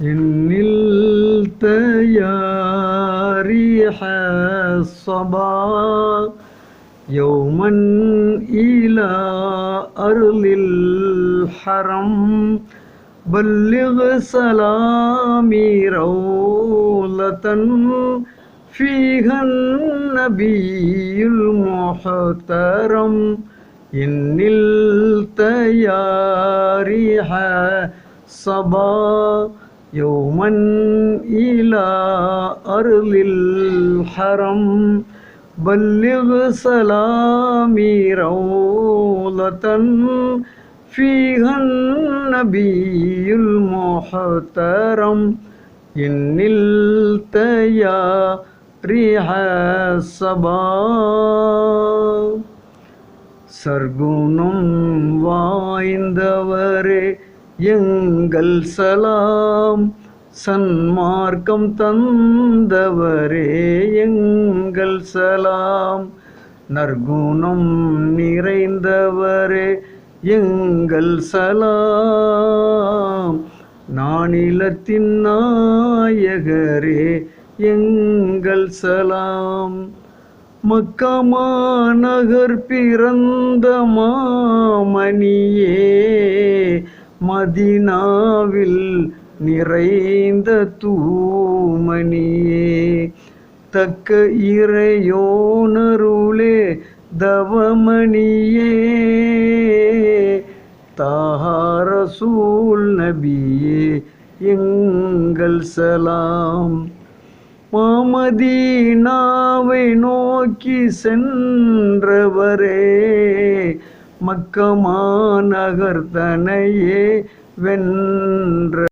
إن يا ريح الصبا يوما إلى أرض الحرم. بلغ سلامي روضة فيها النبي المحترم. إن ريح صبا يوما إلى أرض الحرم بلغ سلامي روضة فيها النبي المحترم إن نلت يا ريح الصبا சர்க்குணம் வாய்ந்தவரே எங்கள் சலாம் சன்மார்க்கம் தந்தவரே எங்கள் சலாம். நற்குணம் நிறைந்தவரே எங்கள் சலாம். நானிலத்தின் நாயகரே எங்கள் சலாம். மக்கமா நகர் பிறந்த மாமணியே மதினாவில் நிறைந்த தூமணியே தக்க இறையோனருளே தவமணியே. தாரசூல் நபியே எங்கள் சலாம். மாமதீனாவை நோக்கி சென்றவரே மக்கமா நகர்தனையே வென்ற